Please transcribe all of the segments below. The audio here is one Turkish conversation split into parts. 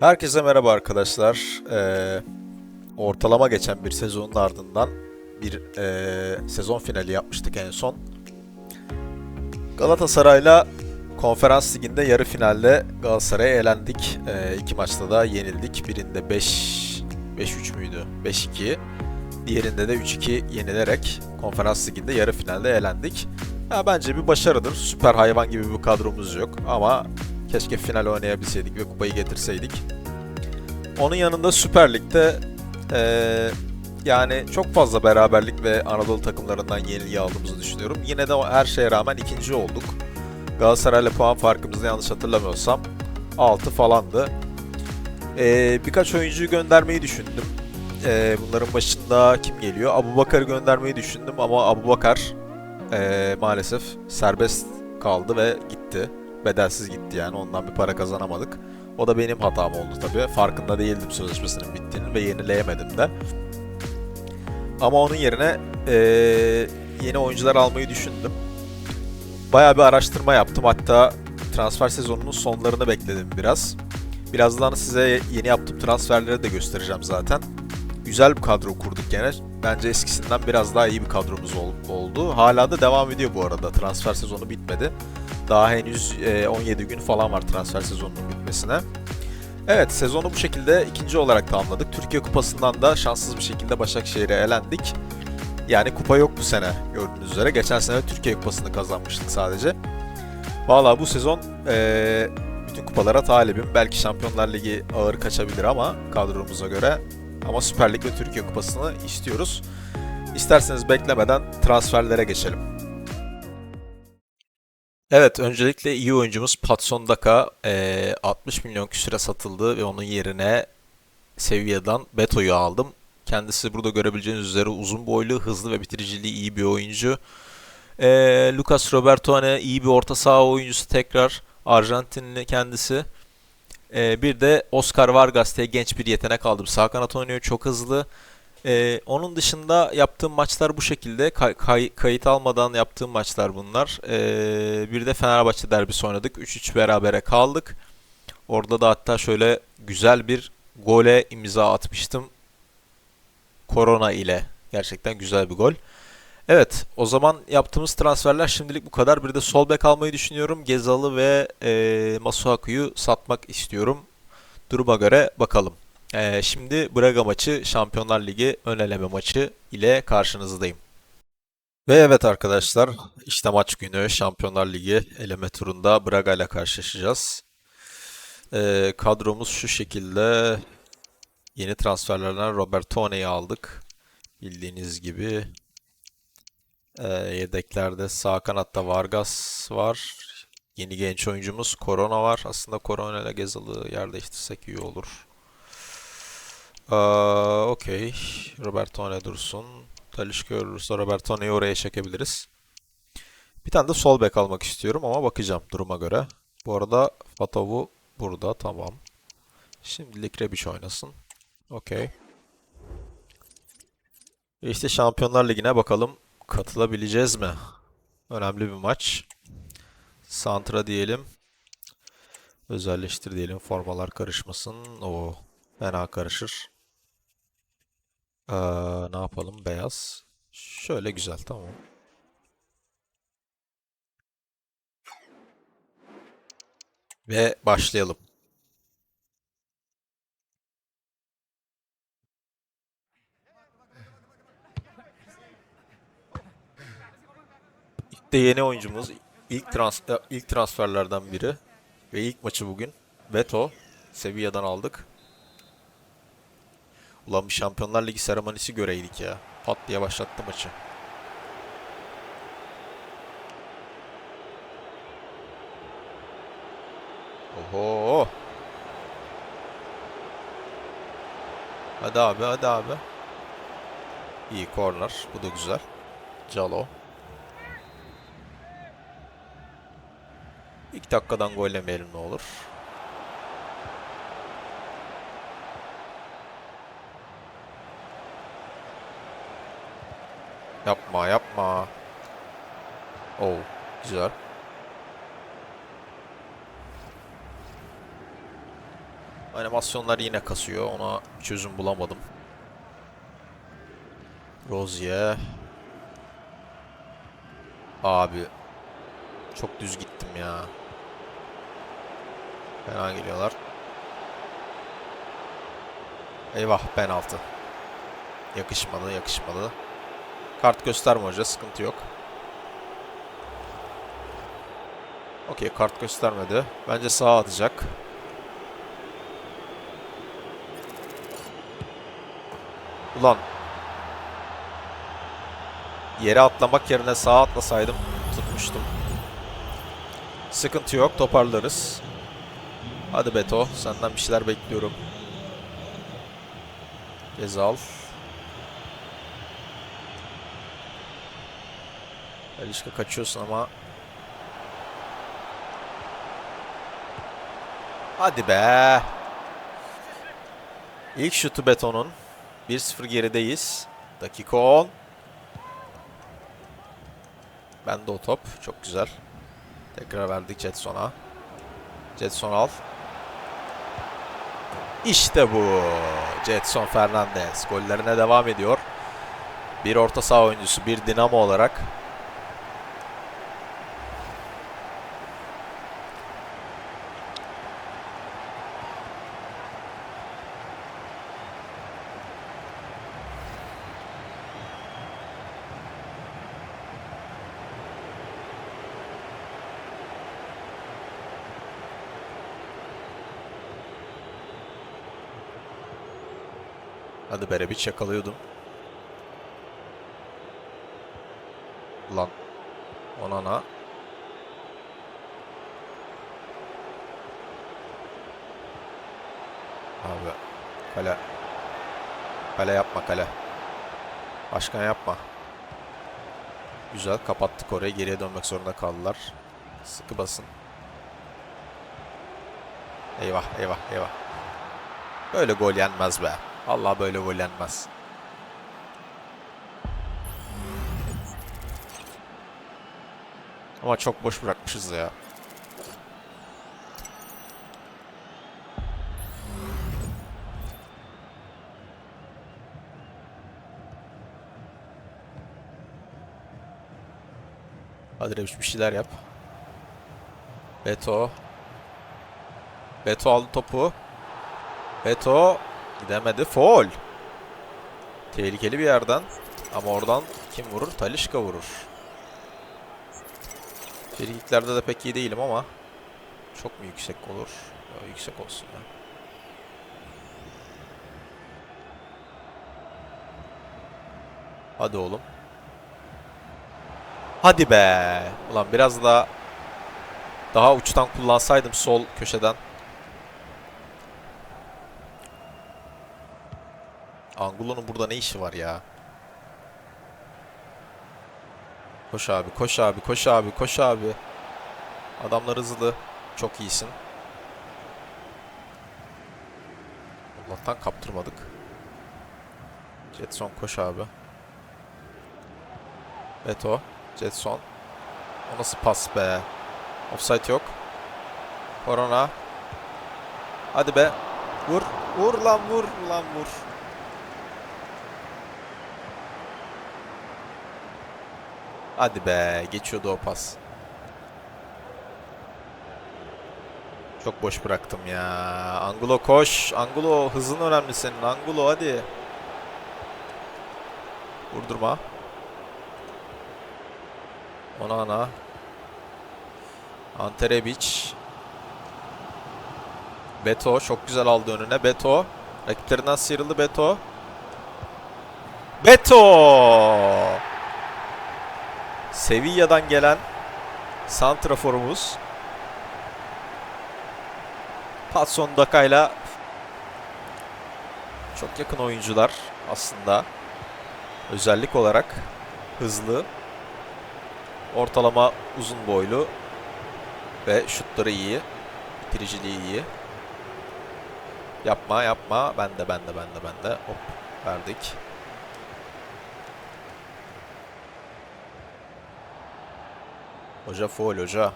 Herkese merhaba arkadaşlar. Ee, ortalama geçen bir sezonun ardından bir ee, sezon finali yapmıştık en son. Galatasaray'la Konferans Ligi'nde yarı finalde Galatasaray'a elendik. Ee, iki maçta da yenildik. Birinde 5 5-3 müydü? 5-2. Diğerinde de 3-2 yenilerek Konferans Ligi'nde yarı finalde elendik. Ha, bence bir başarıdır. Süper hayvan gibi bir kadromuz yok ama keşke final oynayabilseydik ve kupayı getirseydik. Onun yanında Süper Lig'de eee, yani çok fazla beraberlik ve Anadolu takımlarından yenilgi aldığımızı düşünüyorum. Yine de her şeye rağmen ikinci olduk. Galatasaray'la puan farkımızda yanlış hatırlamıyorsam 6 falandı. Eee, birkaç oyuncuyu göndermeyi düşündüm. Eee, bunların başında kim geliyor? Abu Bakar'ı göndermeyi düşündüm ama Abu Bakar eee, maalesef serbest kaldı ve gitti. Bedelsiz gitti yani ondan bir para kazanamadık. O da benim hatam oldu tabii. Farkında değildim sözleşmesinin bittiğini ve yenileyemedim de. Ama onun yerine eee, yeni oyuncular almayı düşündüm. Bayağı bir araştırma yaptım. Hatta transfer sezonunun sonlarını bekledim biraz. Birazdan size yeni yaptığım transferleri de göstereceğim zaten. Güzel bir kadro kurduk gene. Bence eskisinden biraz daha iyi bir kadromuz ol- oldu. Hala da devam ediyor bu arada. Transfer sezonu bitmedi. Daha henüz e, 17 gün falan var transfer sezonunun bitmesine. Evet sezonu bu şekilde ikinci olarak tamamladık. Türkiye Kupası'ndan da şanssız bir şekilde Başakşehir'e elendik. Yani kupa yok bu sene gördüğünüz üzere. Geçen sene Türkiye Kupası'nı kazanmıştık sadece. Valla bu sezon e, bütün kupalara talibim. Belki Şampiyonlar Ligi ağır kaçabilir ama kadromuza göre. Ama Süper Lig ve Türkiye Kupası'nı istiyoruz. İsterseniz beklemeden transferlere geçelim. Evet, öncelikle iyi oyuncumuz Patson Daka eee, 60 milyon küsüre satıldı ve onun yerine Sevilla'dan Beto'yu aldım. Kendisi burada görebileceğiniz üzere uzun boylu, hızlı ve bitiriciliği iyi bir oyuncu. Eee, Lucas Robertone iyi bir orta saha oyuncusu tekrar. Arjantinli kendisi. Eee, bir de Oscar Vargas diye genç bir yetenek aldım. Sağ kanat oynuyor, çok hızlı. Ee, onun dışında yaptığım maçlar bu şekilde. Kay- kay- kayıt almadan yaptığım maçlar bunlar. Ee, bir de Fenerbahçe derbisi oynadık. 3-3 berabere kaldık. Orada da hatta şöyle güzel bir gole imza atmıştım. Korona ile. Gerçekten güzel bir gol. Evet, o zaman yaptığımız transferler şimdilik bu kadar. Bir de sol bek almayı düşünüyorum. Gezalı ve e, Masuaku'yu satmak istiyorum. Duruma göre bakalım. Ee, şimdi Braga maçı Şampiyonlar Ligi ön eleme maçı ile karşınızdayım. Ve evet arkadaşlar işte maç günü Şampiyonlar Ligi eleme turunda Braga ile karşılaşacağız. Ee, kadromuz şu şekilde. Yeni transferlerden Robertone'yi aldık. Bildiğiniz gibi. Ee, yedeklerde sağ kanatta Vargas var. Yeni genç oyuncumuz Corona var. Aslında Corona ile Gezal'ı yer değiştirsek iyi olur. Aa, okey. Robertone dursun. Talisca ölürse Robertone'yi oraya çekebiliriz. Bir tane de sol bek almak istiyorum ama bakacağım duruma göre. Bu arada Fatov'u burada tamam. Şimdilik Rebic oynasın. Okey. Ve işte Şampiyonlar Ligi'ne bakalım katılabileceğiz mi? Önemli bir maç. Santra diyelim. Özelleştir diyelim. Formalar karışmasın. O fena karışır. Ee, ne yapalım? Beyaz. Şöyle güzel tamam. Ve başlayalım. İlk de yeni oyuncumuz. ilk trans e, ilk transferlerden biri. Ve ilk maçı bugün. Beto. Sevilla'dan aldık. Ulan bir Şampiyonlar Ligi seremonisi göreydik ya. Pat diye başlattı maçı. Oho. Hadi abi hadi abi. İyi corner. Bu da güzel. Calo. İlk dakikadan gol yemeyelim ne olur. Yapma yapma. Oh güzel. Animasyonlar yine kasıyor. Ona çözüm bulamadım. Rozier. Abi. Çok düz gittim ya. Fena geliyorlar. Eyvah penaltı. Yakışmadı yakışmadı. Kart gösterme hoca sıkıntı yok. Okey kart göstermedi. Bence sağa atacak. Ulan. Yere atlamak yerine sağa atlasaydım tutmuştum. Sıkıntı yok toparlarız. Hadi Beto senden bir şeyler bekliyorum. Gezal. Alişka kaçıyorsun ama Hadi be. İlk şutu betonun. 1-0 gerideyiz. Dakika 10. Ben de o top. Çok güzel. Tekrar verdik Jetson'a. Jetson al. İşte bu. Jetson Fernandez. Gollerine devam ediyor. Bir orta saha oyuncusu, bir dinamo olarak Berebiç yakalıyordum. Lan. Onana. Abi. Kale. Kale yapma kale. Başkan yapma. Güzel kapattık orayı. Geriye dönmek zorunda kaldılar. Sıkı basın. Eyvah eyvah eyvah. Böyle gol yenmez be. Allah böyle gol yenmez. Ama çok boş bırakmışız ya. Hadi Rebic bir şeyler yap. Beto. Beto aldı topu. Beto gidemedi. Foul. Tehlikeli bir yerden. Ama oradan kim vurur? Talişka vurur. Frikiklerde de pek iyi değilim ama çok mu yüksek olur? Ya, yüksek olsun ya. Hadi oğlum. Hadi be. Ulan biraz daha daha uçtan kullansaydım sol köşeden. Angulo'nun burada ne işi var ya? Koş abi, koş abi, koş abi, koş abi. Adamlar hızlı. Çok iyisin. Allah'tan kaptırmadık. Jetson koş abi. Beto. Jetson. O nasıl pas be? Offside yok. Korona. Hadi be. Vur. Vur lan vur lan vur. Hadi be. Geçiyordu o pas. Çok boş bıraktım ya. Angulo koş. Angulo hızın önemli senin. Angulo hadi. Vurdurma. Onana. Ante Rebic. Beto çok güzel aldı önüne. Beto. Rakiplerinden sıyrıldı Beto. Beto! Sevilla'dan gelen santraforumuz Patson Daka'yla çok yakın oyuncular aslında. Özellik olarak hızlı, ortalama uzun boylu ve şutları iyi, bitiriciliği iyi. Yapma yapma. Ben de ben de ben de ben de. Hop verdik. Hoca foul hoca.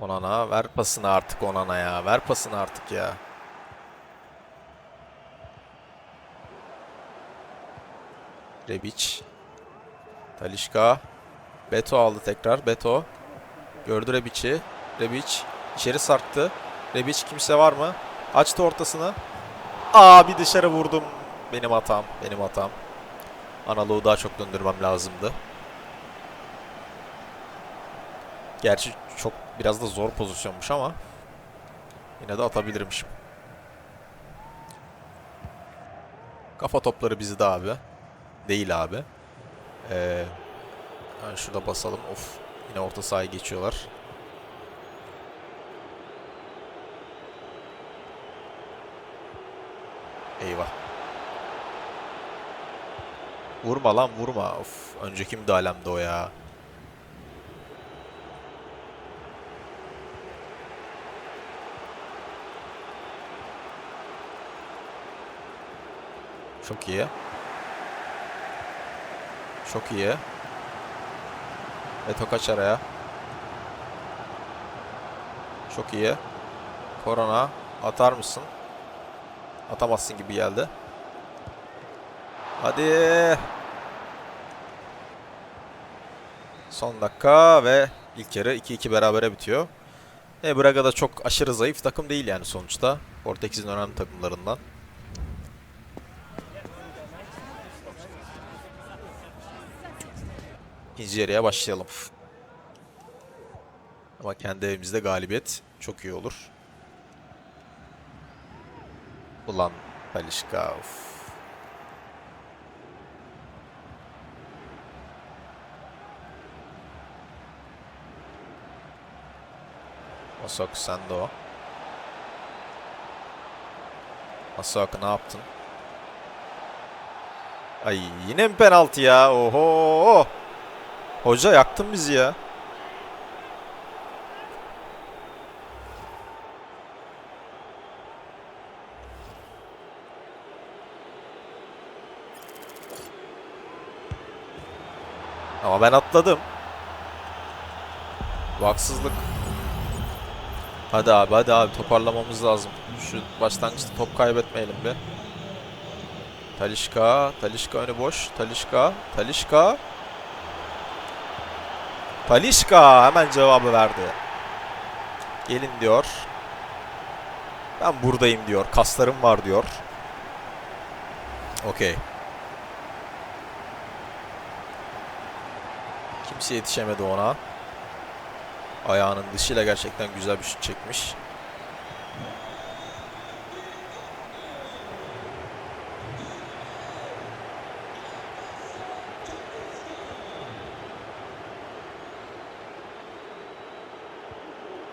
Onana ver pasını artık Onana ya. Ver pasını artık ya. Rebic. Talişka. Beto aldı tekrar. Beto. Gördü Rebic'i. Rebic içeri sarktı. Rebic kimse var mı? Açtı ortasını. Aa bir dışarı vurdum. Benim hatam. Benim hatam. Analoğu daha çok döndürmem lazımdı. Gerçi çok biraz da zor pozisyonmuş ama yine de atabilirmişim. Kafa topları bizde abi. Değil abi. Ee, ben şurada basalım. Of. Yine orta sahaya geçiyorlar. Eyvah. Vurma lan vurma. Of. Önceki müdahalemde o ya. Çok iyi. Çok iyi. Eto kaç araya. Çok iyi. Korona atar mısın? Atamazsın gibi geldi. Hadi. Son dakika ve ilk yarı 2-2 berabere bitiyor. E Braga da çok aşırı zayıf takım değil yani sonuçta. Portekiz'in önemli takımlarından. İkinci yarıya başlayalım. Ama kendi evimizde galibiyet çok iyi olur. Ulan Talişka of. Masaku sen de o. Masaku ne yaptın? Ay yine mi penaltı ya? Oho! Hoca yaktın bizi ya. Ama ben atladım. Bu haksızlık. Hadi abi hadi abi toparlamamız lazım. Şu başlangıçta top kaybetmeyelim be. Talişka, Talişka önü boş. Talişka, Talişka. Talişka hemen cevabı verdi. Gelin diyor. Ben buradayım diyor. Kaslarım var diyor. Okey. Kimse yetişemedi ona. Ayağının dışıyla gerçekten güzel bir şut çekmiş.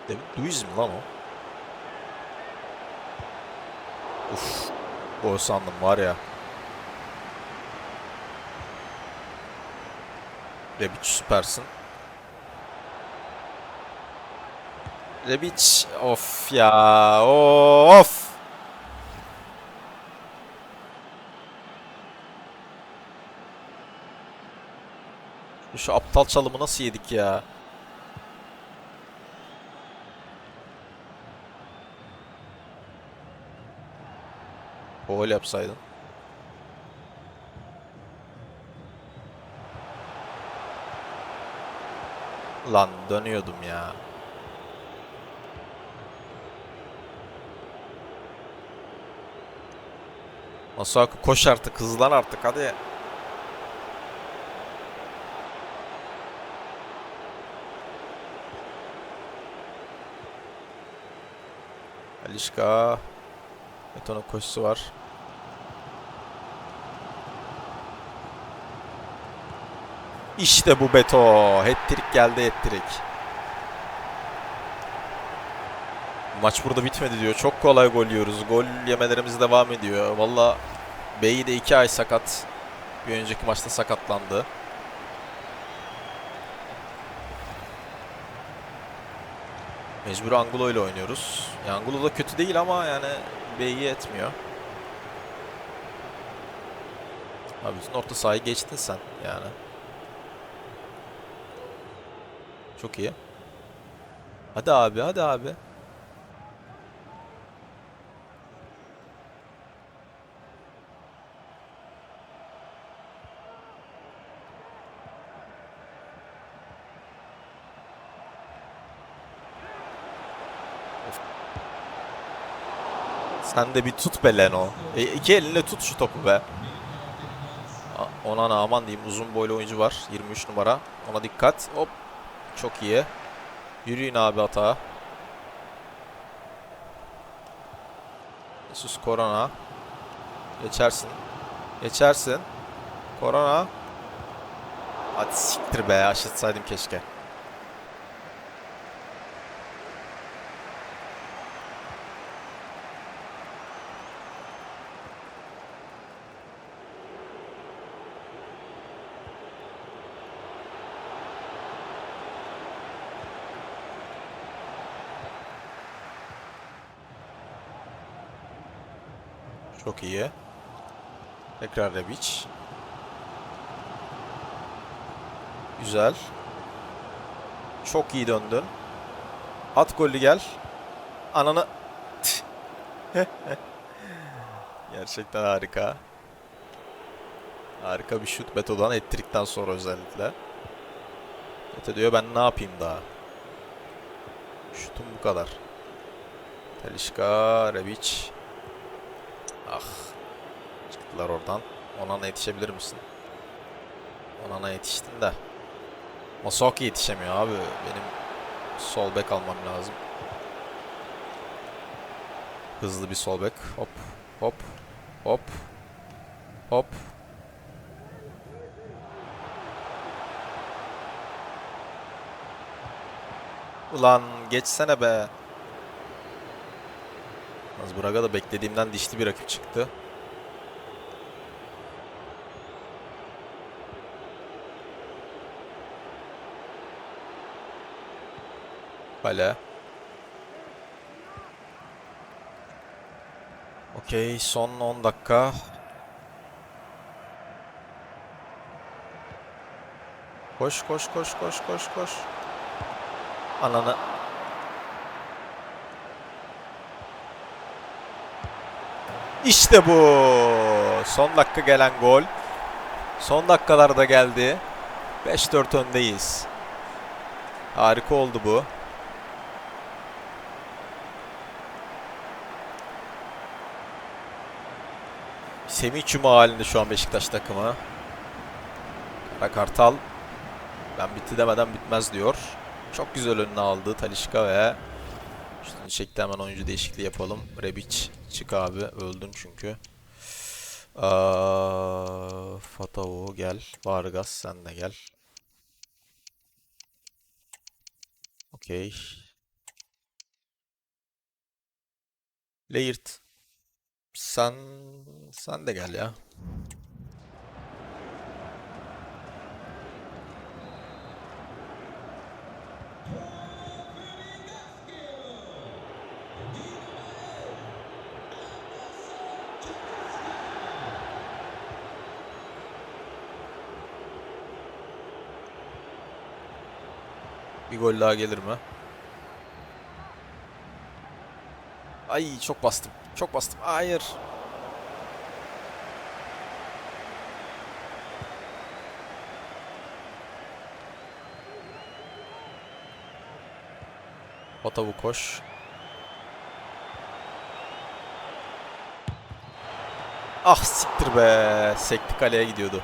David Luiz mi lan o? Uf. O sandım var ya. Rebic süpersin. Rebic of ya of. Şu aptal çalımı nasıl yedik ya? Gol yapsaydın. Lan dönüyordum ya. Masuaku koş artık hızlan artık hadi. Alişka. Meto'nun koşusu var. İşte bu Beto. Hat-trick geldi hat-trick. Maç burada bitmedi diyor. Çok kolay gol yiyoruz. Gol yemelerimiz devam ediyor. Valla Bey de 2 ay sakat. Bir önceki maçta sakatlandı. Mecbur Angulo ile oynuyoruz. Angulo da kötü değil ama yani Bey'i etmiyor. Abi bütün orta sahayı geçtin sen yani. Çok iyi. Hadi abi hadi abi. Sen de bir tut be Leno. E, iki elinle tut şu topu be. Ona aman diyeyim uzun boylu oyuncu var. 23 numara. Ona dikkat. Hop. Çok iyi. Yürüyün abi atağa. Jesus Korona. Geçersin. Geçersin. Korona. Hadi siktir be. Aşıtsaydım keşke. Çok iyi. Tekrar Rebic. Güzel. Çok iyi döndün. At golü gel. Ananı... Gerçekten harika. Harika bir şut Beto'dan ettirikten sonra özellikle. Beto diyor ben ne yapayım daha. Şutum bu kadar. Telişka, Rebic. Ah. Çıktılar oradan. Onana yetişebilir misin? Onana yetiştin de. Masoki yetişemiyor abi. Benim sol bek almam lazım. Hızlı bir sol bek. Hop. Hop. Hop. Hop. Ulan geçsene be. Az Braga da beklediğimden dişli bir rakip çıktı. Kale. Okey son 10 dakika. Koş koş koş koş koş koş. Ananı. İşte bu. Son dakika gelen gol. Son dakikalarda geldi. 5-4 öndeyiz. Harika oldu bu. Semih Cuma halinde şu an Beşiktaş takımı. Kara Kartal. Ben bitti demeden bitmez diyor. Çok güzel önüne aldı Talişka ve çekti hemen oyuncu değişikliği yapalım. Rebic çık abi. Öldün çünkü. Aa, Fatavu gel. Vargas sen de gel. Okey. Laird. Sen sen de gel ya. Gol daha gelir mi? Ay çok bastım. Çok bastım. Hayır. Otavu koş. Ah siktir be. Sekti kaleye gidiyordu.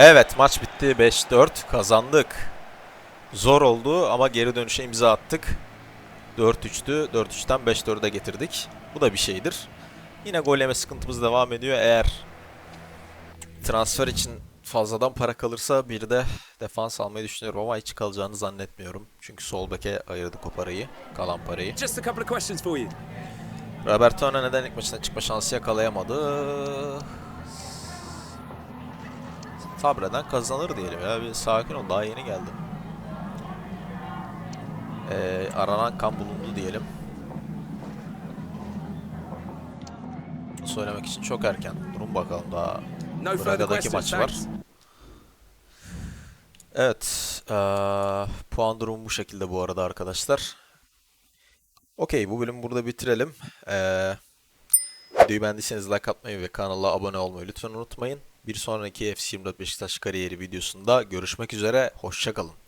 Evet maç bitti 5-4 kazandık. Zor oldu ama geri dönüşe imza attık. 4-3'tü. 4-3'ten 5-4'e getirdik. Bu da bir şeydir. Yine gol yeme sıkıntımız devam ediyor. Eğer transfer için fazladan para kalırsa bir de defans almayı düşünüyorum ama hiç kalacağını zannetmiyorum. Çünkü sol beke ayırdık o parayı, kalan parayı. Just a couple of questions for you. Roberto neden ilk maçına çıkma şansı yakalayamadı? Sabreden kazanır diyelim ya. Bir sakin ol. Daha yeni geldim. Ee, aranan kan bulundu diyelim. Söylemek için çok erken. Durun bakalım daha Braga'daki maç var. Evet. eee, puan durumu bu şekilde bu arada arkadaşlar. Okey bu bölümü burada bitirelim. Eee videoyu beğendiyseniz like atmayı ve kanala abone olmayı lütfen unutmayın. Bir sonraki FC24 Beşiktaş kariyeri videosunda görüşmek üzere. Hoşçakalın.